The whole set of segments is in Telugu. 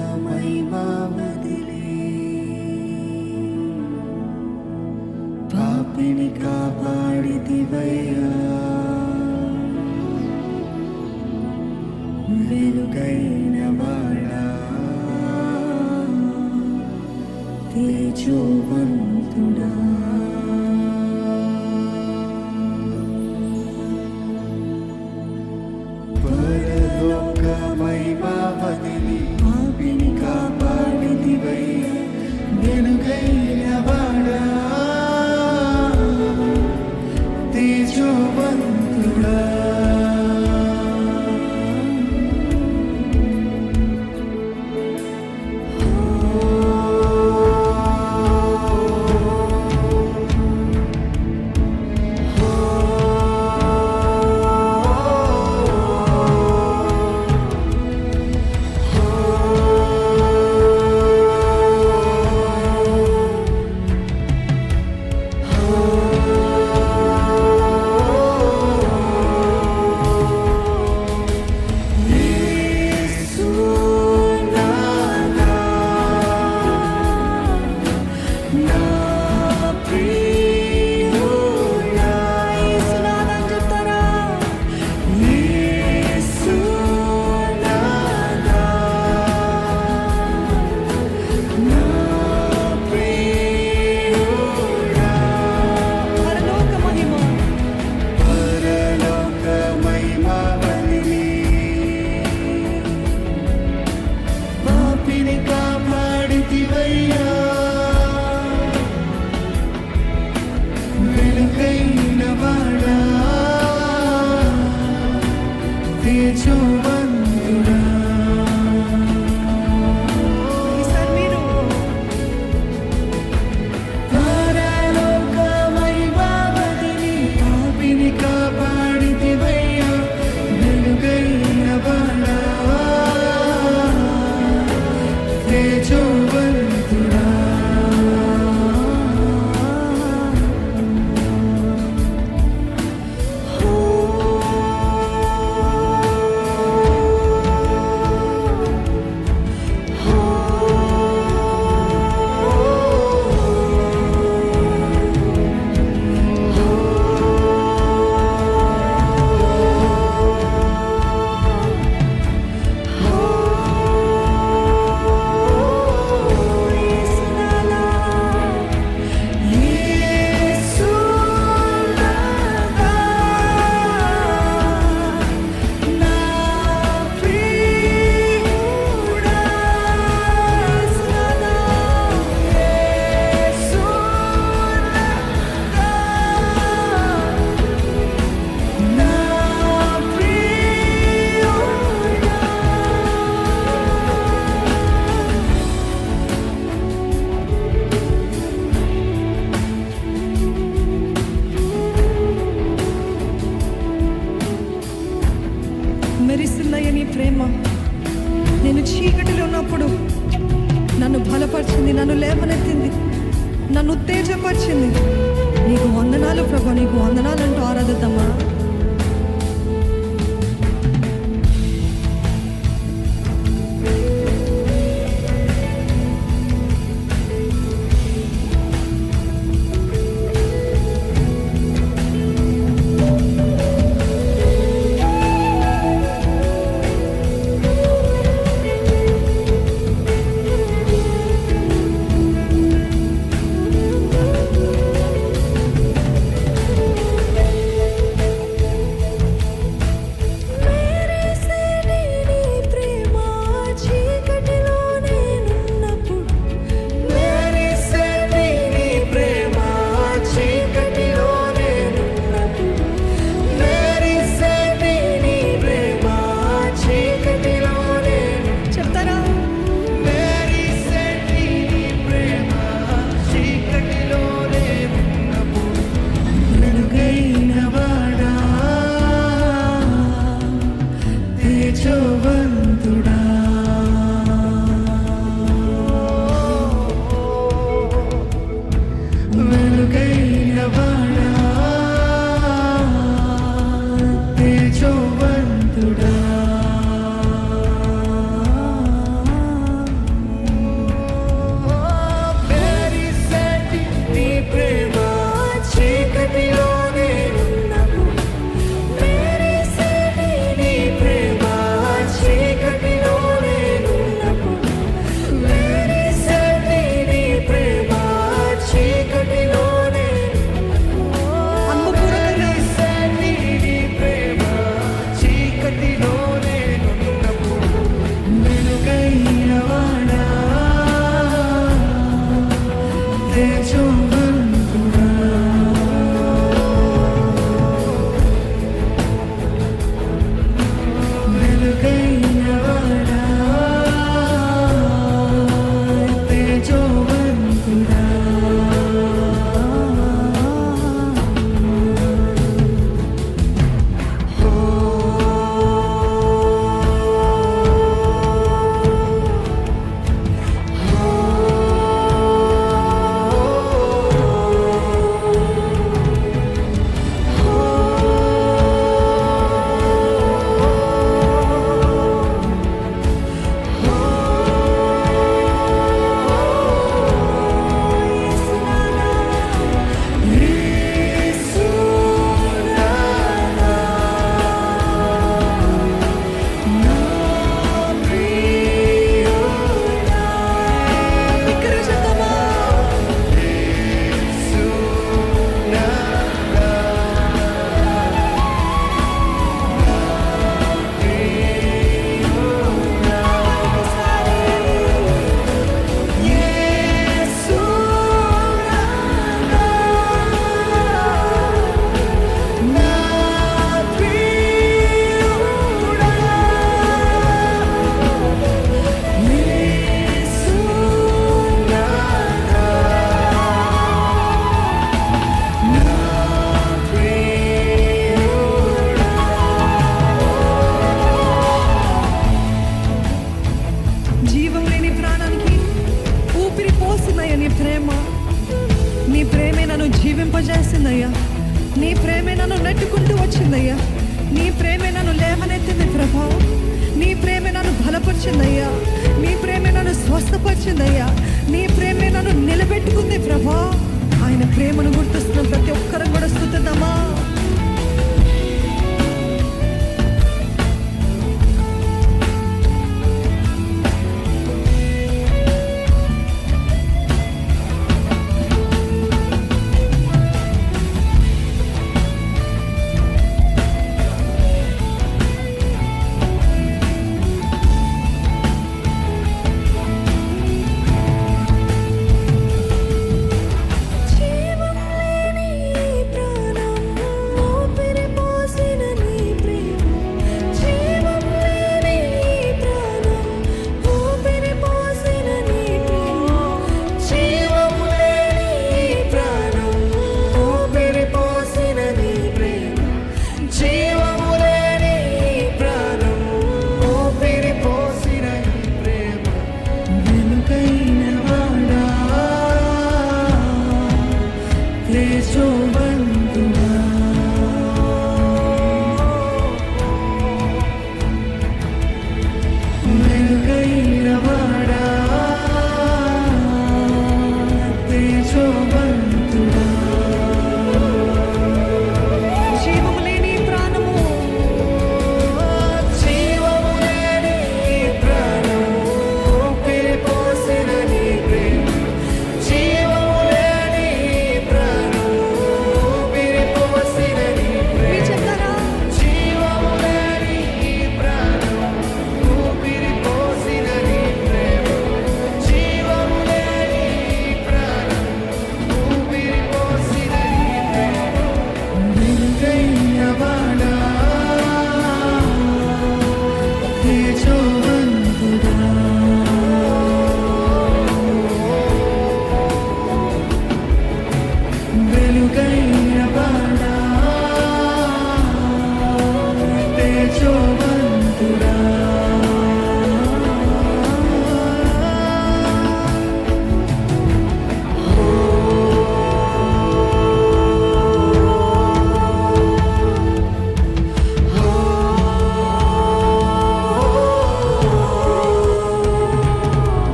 పరలోకమై పాపిని కాపాడితివయ్యా. వెలుగైన వాడా. తేజోవంతుడా.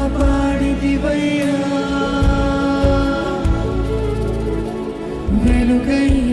కాపాడిదివయ్యా వెలుగయ్యా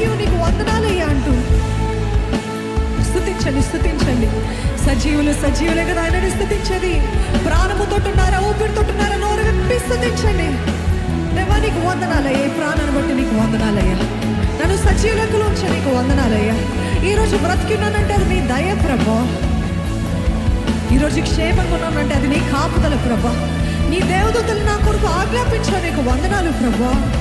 థ్యాంక్ నీకు వందనాలయ్యా అంటూ. స్థుతించండి స్థుతించండి. సజీవులు సజీవులే కదా ఆయన స్థుతించేది. ప్రాణముతో ఉన్నారా ఊపిరితో ఉన్నారా నోరు విప్పి స్థుతించండి. నీకు వందనాలయ్యా ప్రాణాన్ని బట్టి నీకు వందనాలయ్యా నన్ను సజీవులకు ఉంచే నీకు వందనాలయ్యా ఈరోజు బ్రతికిన్నానంటే అది నీ దయ ప్రభా. ఈరోజు క్షేమంగా ఉన్నానంటే అది నీ కాపుదల ప్రభా. నీ దేవదూతలు నా కొరకు ఆజ్ఞాపించా నీకు వందనాలు ప్రభా.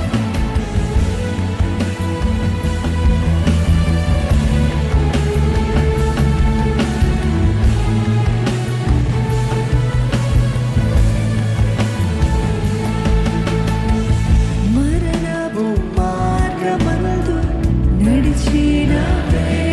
No way.